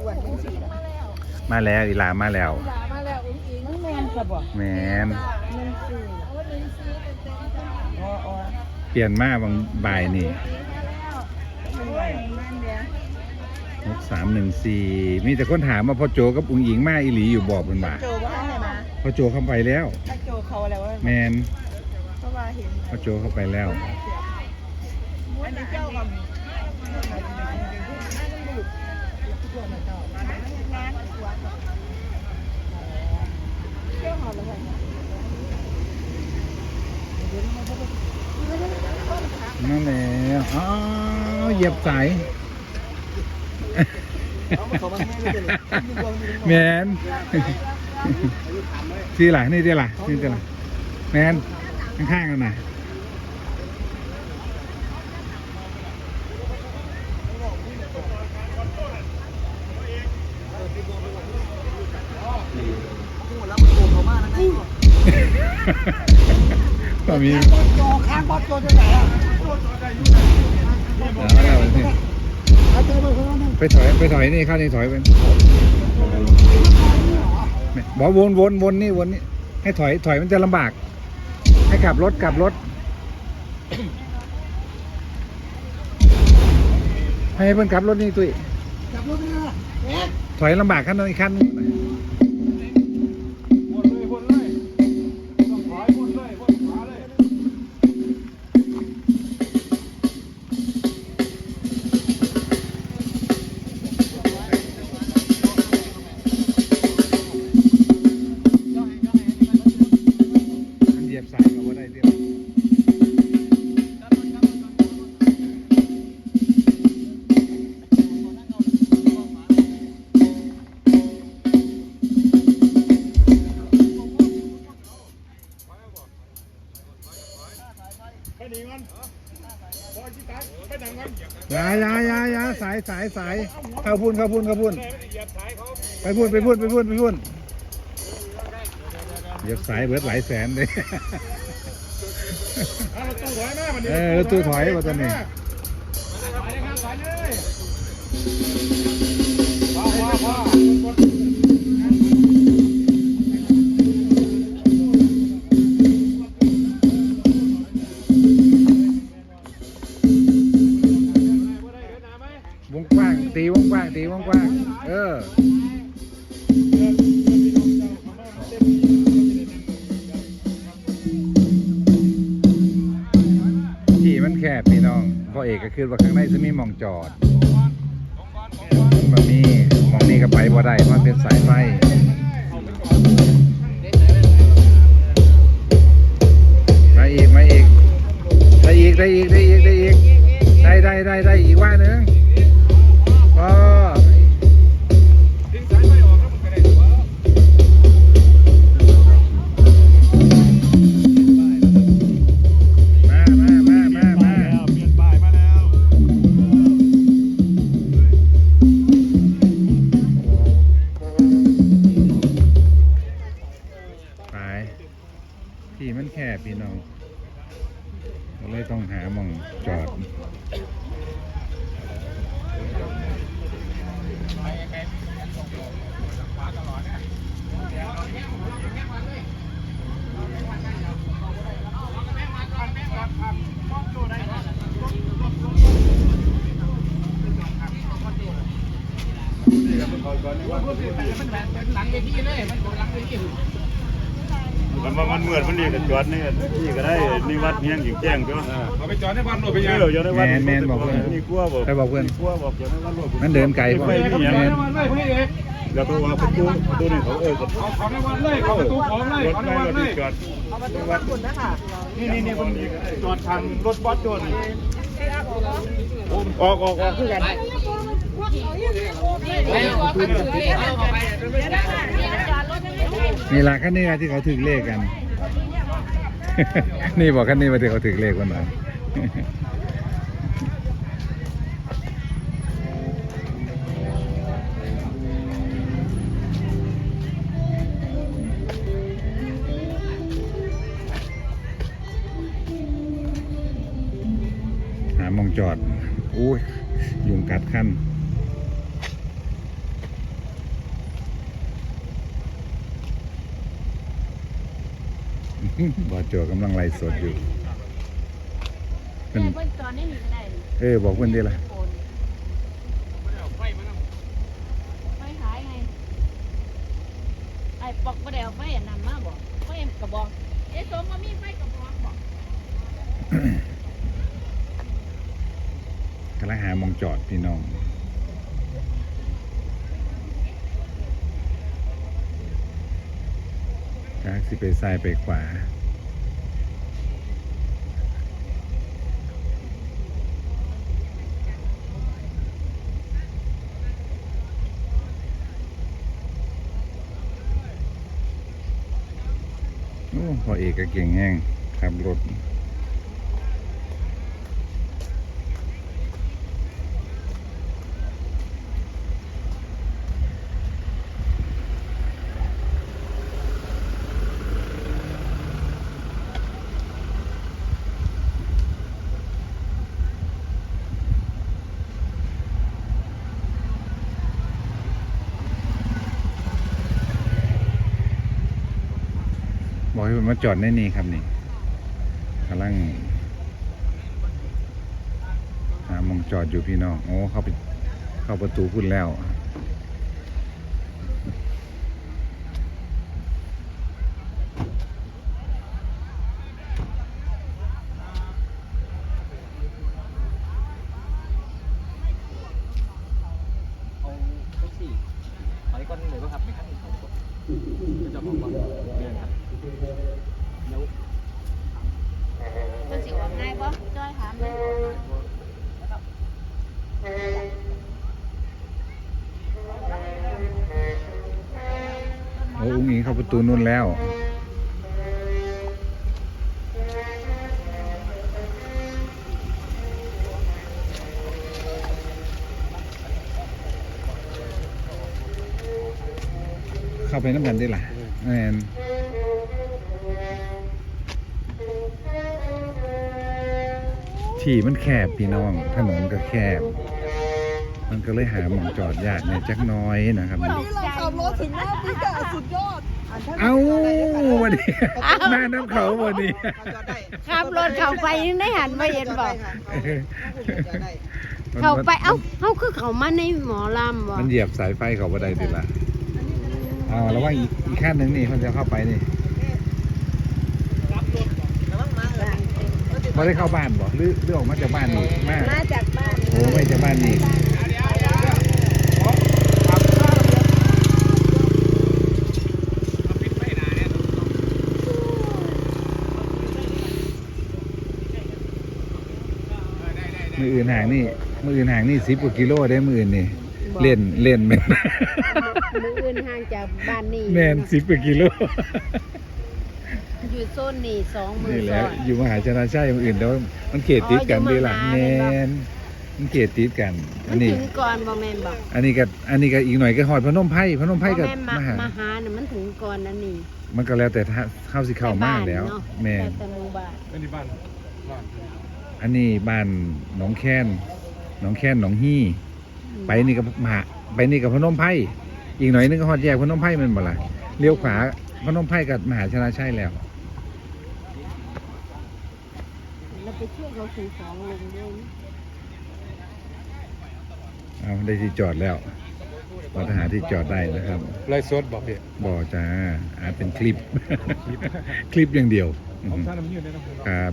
อ้วนเป็นสีมาแล้วอีหลามาแล้วมาแล้วอุ้งอิงแมนกระบอกแมนหนึ่งสี่อ๋ออ๋อเปลี่ยนมาบางบ่ายนี่มันไหวมันเดียวหกสามหนึ่งสี่มีแต่คนถามว่าพ่อโจกับอุ๋งอิงมาอีหลีอยู่บอกเป็นบ่าโจว่าให้มาพ่อโจเข้าไปแล้วถ้าโจเขาแล้วว่าแมนเพราะว่าเห็นพ่อโจเข้าไปแล้วอันนี้เจ้ากับเจ้าหอมอะไร นั่นแหละอ๋อเหยียบสายแมนที่หล่ะนี่ที่หล่ะนี่ที่หล่ะแมนข้างๆกันนะ ตอนนี้โจข้างบอสโจจะไหนอะเอาแล้วสิเขาเจอมาคนนึงไปถอยไปถอยนี่เข้านี่ถอยไปบอกวนวนวนนี่วนนี่ให้ถอยถอยมันจะลำบาก ให้กลับรถกลับรถ ให้เพื่อนกลับรถนี่ตุ้ยจับรถไม่ได้เอ๊ะถอยลำบากขั้นอีกขั้นเหายาอยายายาสายสายสายเข้าพุ่นเข้าพุ่นเข้าพุ่นไปพุ่นไปพุ่นไปพุ่นไปพุ่นเหยียบสายเบิดหลายแสนเลยเออรถตู้ถอยมาตอนนี้ บพี่น้องพ่อเอกก็คือว่าข้างในจะมีมองจอดมันมีมองนี้ก็ไปบ่ได้เพราะมันเป็นสายไฟมาอีกมาอีกได้อีกได้อีกได้อีกได้อีกได้ได้ได้ได้อีกว่าหนึ่งพอมา มันว่ามันเหมือนมันนี่กันจอดนี่นี่ก็ได้นี่วัดเฮียงหญิงแจ้งจ้ะเอาไปจอดในบ้านรถไปเอยังออยู่ในวัดแม่นแม่นบอกเพื่อนนี่กลัวบอกไปบอกเพื่อนกลัวบอกอยู่ในวัดรถมันเดินไกลบ่ไปไปนี่ครับยังในวันเลยพี่เอกแล้วก็ว่าประตูประตูนี่เขาเออก็เอาของในวันเลยเข้าประตูของเลยรถของในไม่วันรถเลนี่ยจอดเอาประตูวัดคุณนะคะนี่นี่นี่มันจอดทางรถบัสจอดนี่ออกออกออกคือกัน นี่ละคันนี้ล่ะที่เขาถึงเลขกัน นี่บอกคันนี้มาที่เขาถึงเลขวันนั้นหามองจอด อุ้ยยุงกัดขั้น บอโจกำลังไล่สดอยู่เพิ่นแม่เพิ่นตอนนี้นี่ก็ได้นี่เออบอกเพิ่นดีละโอนไฟขายไงไอ้ปอกบ่ได้เอาไฟอันนั้นมาบ่ไฟกระบอกเอ๊ะสมว่ามีไฟกระบอกบ่กำลังหามองจอดพี่น้อง กากสิไปซ้ายไปขวา โอ้พอเอกก็เก่งแห้งขับรถ บอกให้ผมมาจอดในนี่ครับนี่กำลังหามองจอดอยู่พี่น้องโอ้เข้าไปเข้าประตูพุ่นแล้ว เอาแท็กซี่ถอยก่อนเลยป่ะครับไม่ขั้นของก็จะบอกว่าเรื่องครับแล้ว มันสิออกง่ายบ่จ้อยถามเลย โอ้อุ้งอิงเข้า ประตูนู่นแล้ว เข้าไปน้ำกันได้ล่ะแมนที่มันแคบพี่น้อง ถนนก็แคบ มันก็เลยหาหมองจอดยากในอยจักน้อยนะครับ วันนี้เราขับรถถึงหน้าพิกาสุดยอด เอ้าวันนี้หน้าน้ำเขาวันนี้ขับรถเข้าไปได้หันมาเห็นบ่มันเข้าไปเอ้าเฮาคือเข้ามาในหมอลำบ่มันเหยียบสายไฟเขาบ่ได้ติละเอาแล้วว่าอีกอีกขั้นหนึ่งนี่มันจะเข้าไปนี่บ่ได้เข้าบ้านบ่หรือหรือออกมาจากบ้านนี่มามาจากบ้านโอ้ไม่จากบ้านนี่มื ออื่นห่างนี่มืออื่นห่างนี่สิบกว่ากิโลได้มืออื่นนี่เล่นเล่นแม่นมื้ออื่นห่างจากบ้านนี่แม่นสิบกว่ากิโลอยู่โซนนี่2มื้อนี่แหซ้ละอนอยู่มหาชนะชัยมืออื่นแล้วมันเขตติดกันอ๋ออยู่ดีล่ะมหาแมแม่นบ่นมันเขตติดกัน มัอันนนี้ ถึงก่อนบ่แม่นบ่อันนี้ก็อันนี้ก็อีกหน่อยก็หอดพนมไพ่พนมไพ่กับบ่แม่นมหา มาหาน่ะมันถึงก่อนอันนี้มันก็แล้วแต่ถ้าเข้าสิเข้ามาแล้วเนาะแม่นแต่แต่หมู่บ้านอันนี้บ้านบ้าน อันนี้บ้านหนองแค้นหนองแค้นหนองฮี่ไปนี่กับมหาไปนี่กับพนมไพ่อีกหน่อยนึงก็หอดแยกพนมไพ่แมันบ่ล่ะเลี้ยวขวาพนมไพ่กับมหาชนะชัยแล้วเราไปช่วยเขาซื้อของลงด้วยนะเอาได้ที่จอดแล้วเราจะหาที่จอดได้นะครับไล่สดบอกพี่บ่จ้าอาจเป็นคลิป คลิปอย่างเดียวผมท่านน้ำยืนได้นะผมครับ